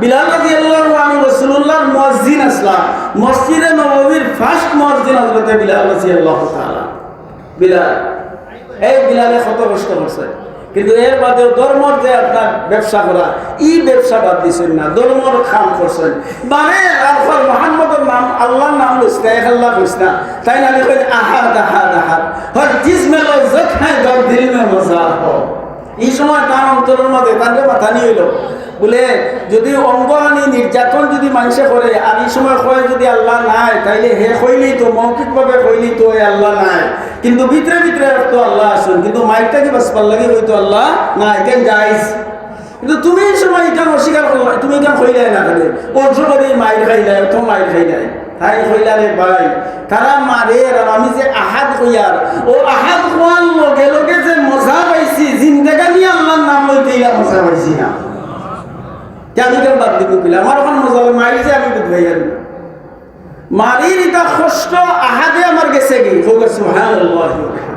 বিলাল রাদিয়াল্লাহু আনহু রাসূলুল্লাহর মুয়াজ্জিন আসলা মসজিদে নববীর ফার্স্ট মুয়াজ্জিন হযরত বিলাল রাদিয়াল্লাহু তাআলা। বিলাল, এই বিলালে কত কষ্ট করছে। কিন্তু এর বাদেও ধর্মর যে আপনার ব্যবসা করা, ই ব্যবসা বাদ দিছেন না, ধর্মর খাম করছেন। মানে আলফার মোহাম্মদের নাম, আল্লাহর নাম লইছে, এক আল্লাহ কইস না। তাই না আহাদ আহাদ আহাদ। হর জিস মে লজ্জত হ্যাঁ দিল মে মজা হো এই সময় তার অন্তরের মধ্যে তাদের মাথা নিয়ে এলো। বলে, যদি অঙ্গহানি নির্যাতন যদি মানুষে করে, আর এই সময় কয় যদি আল্লাহ নাই, তাইলে হে কইলি তো, মৌখিকভাবে কইলি তো আল্লাহ নাই। কিন্তু ভিতরে ভিতরে তো আল্লাহ আসুন, কিন্তু মাইকটা কি বাসপার লাগে হয়তো আল্লাহ নাই, কেন যাইস? কিন্তু তুমি এই সময় এটা অস্বীকার করলা? তুমি এটা কইলাই না খালি অর্থ করে মাইর খাইলাই তো মাইর খাইলাই তাই কইলারে ভাই, তারা মারে আর আমি যে আহাত কইয়ার, ও আহাদ কোয়ার লগে কেন বাদ দিব কিলা আমার ওখানে যে আমি বুঝবাই আর মারির এটা কষ্ট আহাদে আমার গেছে কি? হোক ওয়া বিহামদিহি